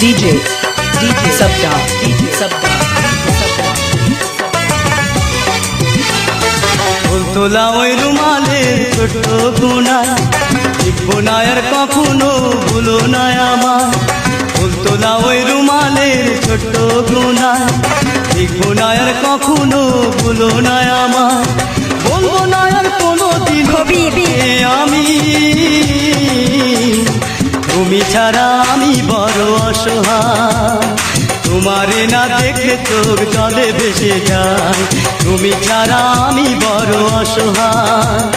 DJ, DJ Sabda, DJ Sabda, তোলা ওই রুমালের ছোট্ট গুনায় লিখব না আর কখনো ভুলো না আমার। ফুল তোলা ওই রুমালের ছোট্ট গুনায় লিখব না আর কখনো ভুলো না আমার। বলব না আর কোনো দিন আমি তুমি ছাড়া আমি বড় অসহায়। তোমারে না দেখে চোখ জলে ভেসে যায়। তুমি ছাড়া আমি বড় অসহায়।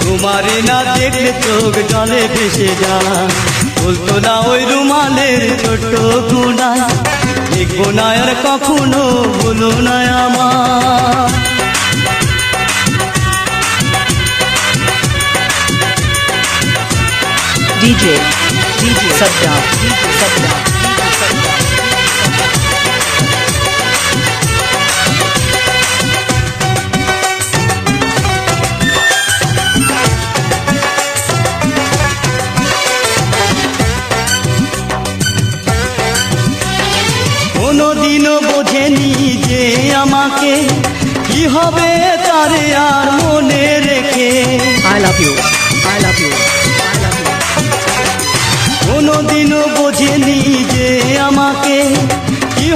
তোমারে না দেখে চোখ জলে ভেসে যায়। বলতো না ওই রুমালের ছোট্ট গুণায় দেখব না আর কখনো বলো না আমার DJ, DJ Sabda, DJ Sabda, DJ Sabda. কোনোদিনও বোঝেনি যে আমাকে কি হবে তারে আর মনে রেখে I love you,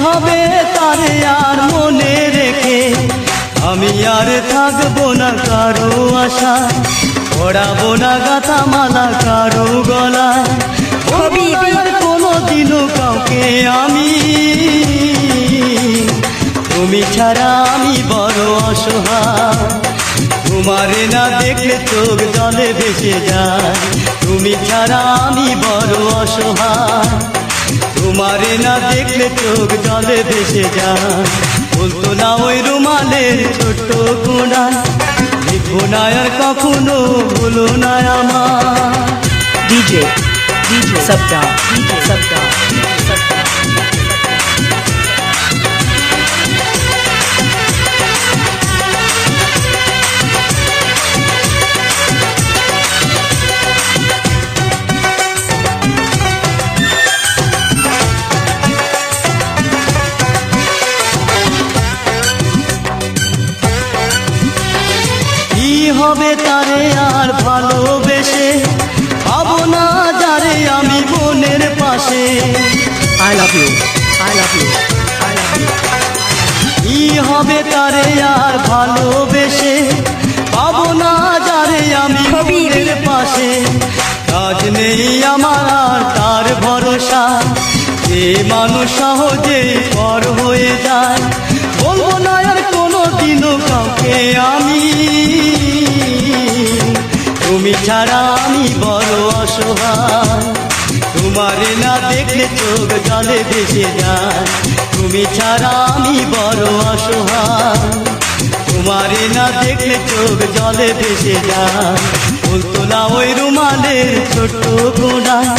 হবে তারে আর মনে রেখে? আমি আর থাকব না কারও আশা পড়াবো না গাথা মালা কারও গলা Habibi. কোনোদিনও কাউকে আমি তুমি ছাড়া আমি বড় অসহায়। তোমারে না দেখলে চোখ জলে ভেসে যায়। তুমি ছাড়া আমি বড় অসহায়। তোমারে না দেখলে চোখ জলে ভেসে যায়। বলতো না ওই রুমালের ছোট্ট কোনা লিখো না আর কখনো বলো না আমার DJ DJ Sabda, DJ Sabda, DJ হবে তারে আর ভালোবেসে পাবো না যারে আমি বোনের পাশে। I love you, I love you. কি হবে তারে আর ভালোবেসে পাবো না যারে আমি বোনের পাশে। কাজ নেই আমার আর তার ভরসা। যে মানুষ সহজে পর হয়ে যায়। বলব না আর কোনো দিনও কাউকে আমি তুমি ছাড়া আমি বড় অসহায়। তোমারে না দেখলে চোখ জলে ভেসে যায়। তুমি ছাড়া আমি বড় অসহায়। তোমারে না দেখলে চোখ জলে ভেসে যায়। বলতো না ওই রুমালের ছোট্ট গোড়া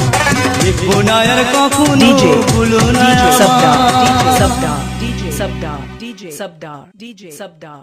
দেখব না আর কখনো ভুলো না DJ Sabda, DJ আমার। Sabda, DJ Sabda,